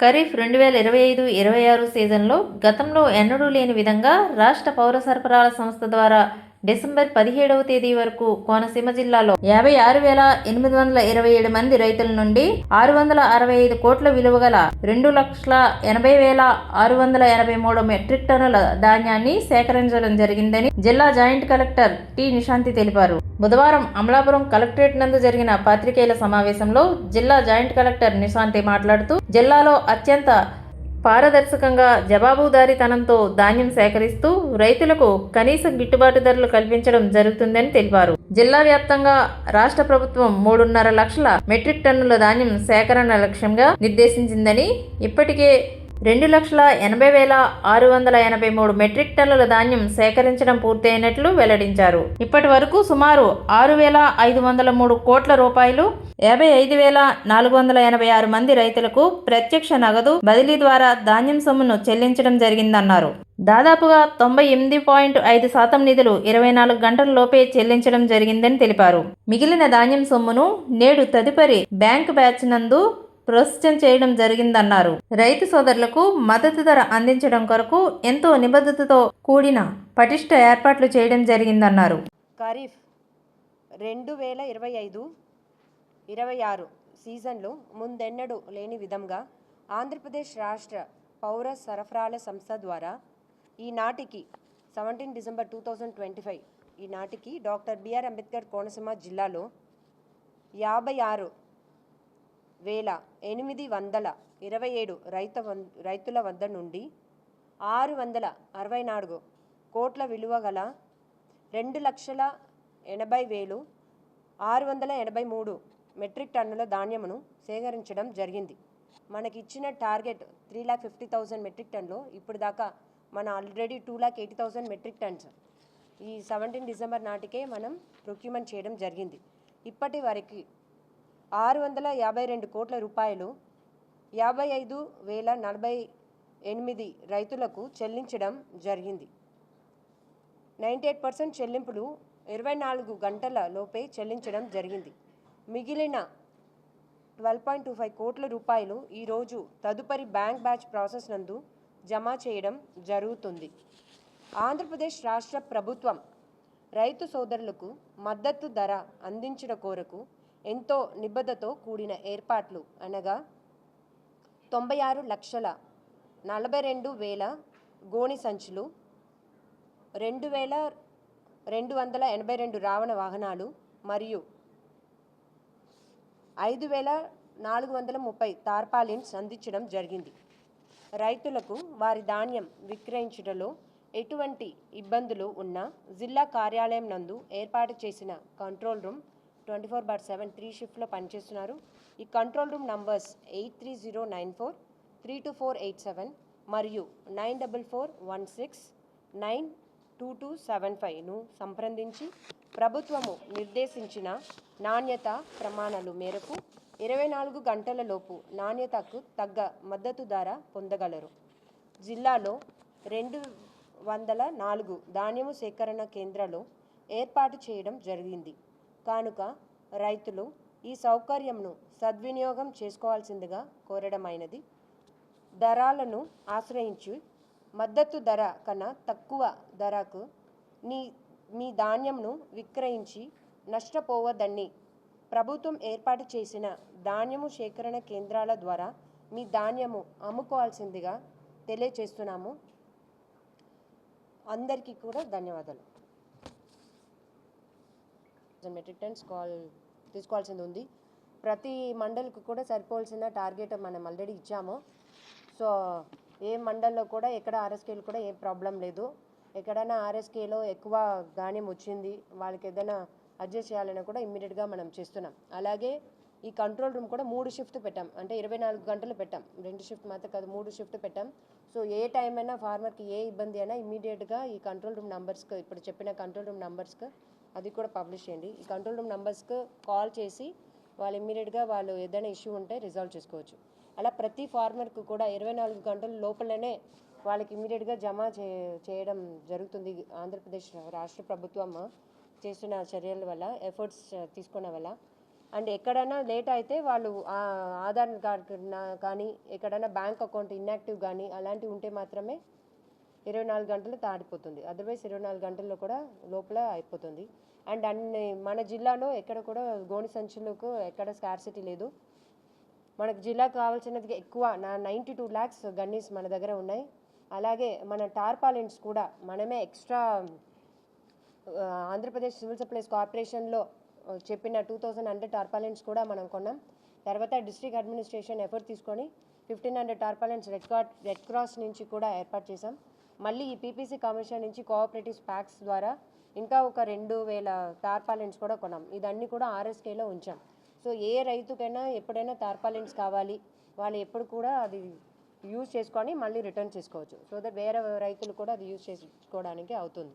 ఖరీఫ్ రెండు వేల ఇరవై ఐదు ఇరవై ఆరు సీజన్లో గతంలో ఎన్నడూ లేని విధంగా రాష్ట్ర పౌర సరఫరాల సంస్థ ద్వారా డిసెంబర్ పదిహేడవ తేదీ వరకు కోనసీమ జిల్లాలో యాభై ఆరు వేల ఎనిమిది వందల ఇరవై ఏడు మంది రైతుల నుండి ఆరు వందల అరవై ఐదు కోట్ల విలువ గల రెండు లక్షల ఎనభై వేల ఆరు వందల ఎనభై మూడు మెట్రిక్ టన్నుల ధాన్యాన్ని సేకరించడం జరిగిందని జిల్లా జాయింట్ కలెక్టర్ టి నిశాంతి తెలిపారు. బుధవారం అమలాపురం కలెక్టరేట్ నందు జరిగిన పాత్రికేయుల సమావేశంలో జిల్లా జాయింట్ కలెక్టర్ నిశాంతి మాట్లాడుతూ జిల్లాలో అత్యంత పారదర్శకంగా జవాబుదారీతనంతో ధాన్యం సేకరిస్తూ రైతులకు కనీస గిట్టుబాటు ధరలు కల్పించడం జరుగుతుందని తెలిపారు. జిల్లా వ్యాప్తంగా రాష్ట్ర ప్రభుత్వం మూడున్నర లక్షల మెట్రిక్ టన్నుల ధాన్యం సేకరణ లక్ష్యంగా నిర్దేశించిందని ఇప్పటికే రెండు లక్షల ఎనభై వేల ఆరు వందల ఎనభై మూడు మెట్రిక్ టన్నుల ధాన్యం సేకరించడం పూర్తయినట్లు వెల్లడించారు. ఇప్పటి వరకు సుమారు ఆరు వేల ఐదు వందల మూడు కోట్ల రూపాయలు యాభై ఐదు వేల నాలుగు వందల ఎనభై ఆరు మంది రైతులకు ప్రత్యక్ష నగదు బదిలీ ద్వారా ధాన్యం సొమ్మును చెల్లించడం జరిగిందన్నారు. దాదాపుగా తొంభై ఎనిమిది పాయింట్ ఐదు శాతం నిధులు ఇరవై నాలుగు గంటల లోపే చెల్లించడం జరిగిందని తెలిపారు. మిగిలిన ధాన్యం సొమ్మును నేడు తదుపరి బ్యాంక్ బ్యాచ్ నందు ప్రస్తుతం చేయడం జరిగిందన్నారు. రైతు సోదరులకు మద్దతు ధర అందించడం కొరకు ఎంతో నిబద్ధతతో కూడిన పటిష్ట ఏర్పాట్లు చేయడం జరిగిందన్నారు. ఖరీఫ్ రెండు వేల ఇరవై ఐదు ఇరవై ఆరు సీజన్లో ముందెన్నడూ లేని విధంగా ఆంధ్రప్రదేశ్ రాష్ట్ర పౌర సరఫరాల సంస్థ ద్వారా ఈనాటికి seventeen December two thousand twenty five ఈనాటికి డాక్టర్ బిఆర్ అంబేద్కర్ కోనసీమ జిల్లాలో యాభై ఆరు వేల ఎనిమిది వందల ఇరవై ఏడు రైత రైతుల వద్ద నుండి ఆరు వందల అరవై నాలుగు కోట్ల విలువ గల రెండు లక్షల ఎనభై వేలు ఆరు వందల ఎనభై మూడు మెట్రిక్ టన్నుల ధాన్యమును సేకరించడం జరిగింది. మనకి ఇచ్చిన target three lakh fifty thousand metric టన్లో ఇప్పుడు దాకా మన already two lakh eighty thousand metric tons. ఈ సెవెంటీన్ డిసెంబర్ నాటికే మనం ప్రొక్యూమెంట్ చేయడం జరిగింది. ఇప్పటి వరకు ఆరు వందల యాభై రెండు కోట్ల రూపాయలు యాభై ఐదు వేల నలభై ఎనిమిది రైతులకు చెల్లించడం జరిగింది. నైంటీ ఎయిట్ పర్సెంట్ చెల్లింపులు ఇరవై నాలుగు గంటల లోపే చెల్లించడం జరిగింది. మిగిలిన ట్వెల్వ్ పాయింట్ టూ ఫైవ్ కోట్ల రూపాయలు ఈరోజు తదుపరి బ్యాంక్ బ్యాచ్ ప్రాసెస్ నందు జమ చేయడం జరుగుతుంది. ఆంధ్రప్రదేశ్ రాష్ట్ర ప్రభుత్వం రైతు సోదరులకు మద్దతు ధర అందించడం కోరకు ఎంతో నిబద్ధతో కూడిన ఏర్పాట్లు అనగా తొంభై ఆరు లక్షల నలభై రెండు వేల గోణి సంచులు రెండు వేల రెండు వందల ఎనభై రెండు రావణ వాహనాలు మరియు ఐదు వేల నాలుగు వందల ముప్పై తార్పాలిన్స్ అందించడం జరిగింది. రైతులకు వారి ధాన్యం విక్రయించడంలో ఎటువంటి ఇబ్బందులు ఉన్నా జిల్లా కార్యాలయం నందు ఏర్పాటు చేసిన control room twenty four bar seven three షిఫ్ట్లో పనిచేస్తున్నారు. ఈ control room numbers eight three zero nine four three two four eight seven మరియు nine double four one six nine two two seven ఫైవ్ను సంప్రదించి ప్రభుత్వము నిర్దేశించిన నాణ్యత ప్రమాణాలు మేరకు ఇరవై నాలుగు గంటల లోపు నాణ్యతకు తగ్గ మద్దతు ధర పొందగలరు. జిల్లాలో రెండు వందల నాలుగు ధాన్యము సేకరణ కేంద్రాలు ఏర్పాటు చేయడం జరిగింది. కానుక రైతులు ఈ సౌకర్యంను సద్వినియోగం చేసుకోవాల్సిందిగా కోరడమైనది. ధరలను ఆశ్రయించి మద్దతు ధర కన్నా తక్కువ ధరకు నీ మీ ధాన్యంను విక్రయించి నష్టపోవద్దని ప్రభుత్వం ఏర్పాటు చేసిన ధాన్యము సేకరణ కేంద్రాల ద్వారా మీ ధాన్యము అమ్ముకోవాల్సిందిగా తెలియచేస్తున్నాము అందరికీ కూడా ధన్యవాదాలు. మెట్రిక్ టన్స్ కాల్ తీసుకోవాల్సింది ఉంది. ప్రతి మండలికి కూడా సరిపోవాల్సిన టార్గెట్ మనం ఆల్రెడీ ఇచ్చాము. సో ఏ మండల్లో కూడా ఎక్కడ ఆర్ఎస్కేలు కూడా ఏం ప్రాబ్లం లేదు. ఎక్కడైనా ఆర్ఎస్కేలో ఎక్కువ ధాన్యం వచ్చింది వాళ్ళకి ఏదైనా అడ్జస్ట్ చేయాలన్నా కూడా ఇమ్మీడియట్గా మనం చేస్తున్నాం. అలాగే ఈ కంట్రోల్ రూమ్ కూడా మూడు షిఫ్ట్ పెట్టాం. అంటే ఇరవై నాలుగు గంటలు పెట్టాం. రెండు షిఫ్ట్ మాత్రం కాదు మూడు షిఫ్ట్ పెట్టాం. సో ఏ టైం అయినా ఫార్మర్కి ఏ ఇబ్బంది అయినా ఇమ్మీడియట్గా ఈ కంట్రోల్ రూమ్ నంబర్స్కి ఇప్పుడు చెప్పిన కంట్రోల్ రూమ్ నంబర్స్కి అది కూడా పబ్లిష్ చేయండి. ఈ కంట్రోల్ రూమ్ నంబర్స్కి కాల్ చేసి వాళ్ళు ఇమ్మీడియట్గా వాళ్ళు ఏదైనా ఇష్యూ ఉంటే రిజాల్వ్ చేసుకోవచ్చు. అలా ప్రతి ఫార్మర్కు కూడా ఇరవై నాలుగు గంటల లోపలనే వాళ్ళకి ఇమ్మీడియట్గా జమ చే చేయడం జరుగుతుంది. ఆంధ్రప్రదేశ్ రాష్ట్ర ప్రభుత్వం చేస్తున్న చర్యల వల్ల ఎఫర్ట్స్ తీసుకున్న వల్ల. అండ్ ఎక్కడైనా లేట్ అయితే వాళ్ళు ఆధార్ కార్డు నా- కానీ ఎక్కడైనా బ్యాంక్ అకౌంట్ ఇన్యాక్టివ్ కానీ అలాంటివి ఉంటే మాత్రమే ఇరవై నాలుగు గంటలు తాడిపోతుంది అదర్వైజ్ ఇరవై నాలుగు గంటల్లో కూడా లోపల అయిపోతుంది. అండ్ అన్ని మన జిల్లాలో ఎక్కడ కూడా గోని సంచులకు ఎక్కడ స్కార్సిటీ లేదు. మనకు జిల్లాకు కావాల్సినది ఎక్కువ నా నైంటీ టూ ల్యాక్స్ గన్నీస్ మన దగ్గర ఉన్నాయి. అలాగే మన టార్పాలిన్స్ కూడా మనమే ఎక్స్ట్రా ఆంధ్రప్రదేశ్ సివిల్ సప్లైస్ కార్పొరేషన్లో చెప్పిన టూ థౌజండ్ హండ్రెడ్ టార్పాలిన్స్ కూడా మనం కొన్నాం. తర్వాత డిస్ట్రిక్ట్ అడ్మినిస్ట్రేషన్ ఎఫర్ట్ తీసుకొని fifteen hundred tarpaulins red cross red cross నుంచి కూడా ఏర్పాటు చేశాం. మళ్ళీ ఈ పీపీసీ కమిషన్ నుంచి కోఆపరేటివ్ ప్యాక్స్ ద్వారా ఇంకా ఒక రెండు వేల టార్పాలిన్స్ కూడా కొన్నాం. ఇదన్నీ కూడా ఆర్ఎస్కేలో ఉంచాం. సో ఏ రైతుకైనా ఎప్పుడైనా తార్పాలెన్స్ కావాలి. వాళ్ళు ఎప్పుడు కూడా అది యూజ్ చేసుకొని మళ్ళీ రిటర్న్ చేసుకోవచ్చు. సో దట్ వేరే రైతులు కూడా అది యూజ్ చేసుకోవడానికి అవుతుంది.